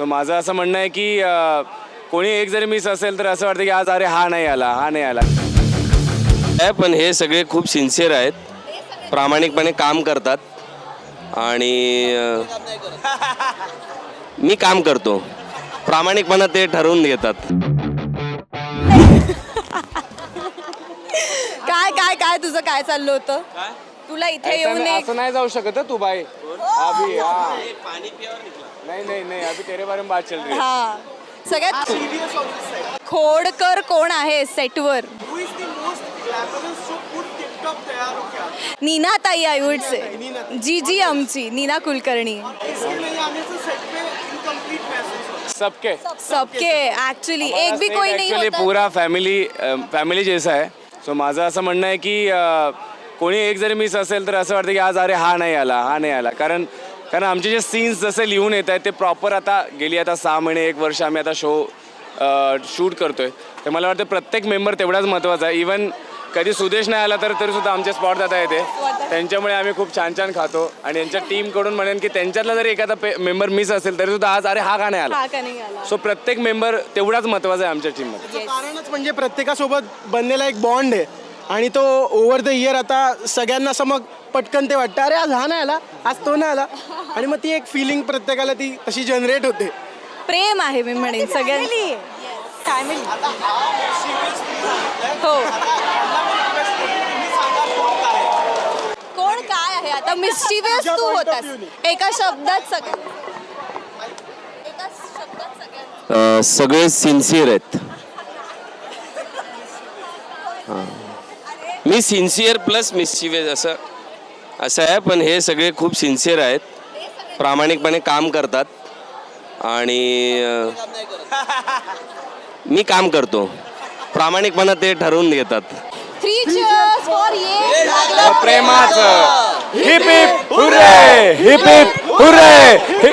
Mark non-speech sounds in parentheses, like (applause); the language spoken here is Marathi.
सो माझं असं म्हणणं आहे की कोणी एक जरी मिस असेल तर असं वाटतं की आज अरे हा नाही आला हा नाही आला. आहे पण हे सगळे खूप सिन्सिअर आहेत. प्रामाणिकपणे काम करतात. आणि मी काम करतो. प्रामाणिकपणा ते ठरवून घेतात. काय काय काय तुझं? काय चाललं होतं? तुला इथे येऊन एक असं नाही जाऊ शकत हं तू बाई. अभि हा. नाही नाही नाही अभि तेरे बारे में बात चल रही है. हा. सगळ्यात खोडकर कोण आहे सेटवर नीना ताई आय वुड से जी जी आमची नीना कुलकर्णी. सबके. सबके ऍक्च्युली एक भी कोई नहीं Actually होता। पूरा फॅमिली फॅमिली जैसा आहे सो माझं असं म्हणणं आहे की अं, कोणी एक जरी मिस असेल तर असं वाटतं की आज अरे हा नाही आला हा नाही आला. कारण कारण आमचे जे सीन्स जसे लिहून येत आहेत ते प्रॉपर आता गेली आता सहा महिने एक वर्ष आम्ही आता शो शूट करतोय. तर मला वाटतं प्रत्येक मेंबर तेवढाच महत्त्वाचा आहे. इवन कधी सुदेश नाही आला तर तरी सुद्धा आमच्या स्पॉट जाता येते. त्यांच्यामुळे आम्ही खूप छान छान खातो. आणि यांच्या टीमकडून म्हणेन की त्यांच्यातला जरी एखादा मेंबर मिस असेल तरी सुद्धा आज अरे हा का नाही आला? हा का नाही आला? सो प्रत्येक मेंबर तेवढाच महत्त्वाचा आहे आमच्या टीममध्ये कारणच म्हणजे प्रत्येकासोबत बनलेला एक बॉन्ड आहे. आणि तो ओव्हर द इयर आता सगळ्यांना असं मग पटकन ते वाटतं अरे आज हा नाही आला आज तो नाही आला. आणि मग ती एक फिलिंग प्रत्येकाला ती तशी जनरेट होते. प्रेम आहे मी म्हणेन सगळ्यांनी फॅमिली हो कोण काय आहे? आता मिस्टिवियस तू होतास. एका शब्दात सगळं एका शब्दात सगळ्यांचं अं, सगळे सिन्सिअर आहेत. (laughs) हां. मी सिन्सिअर प्लस मिस्चिवियस असं असं आहे पण हे सगळे खूप सिन्सिअर आहेत. प्रामाणिकपणे काम करतात. आणि मी काम करतो. प्रामाणिकपणा ते ठरवून घेतात प्रेमाचं. Hip hip hurray hip hip hurray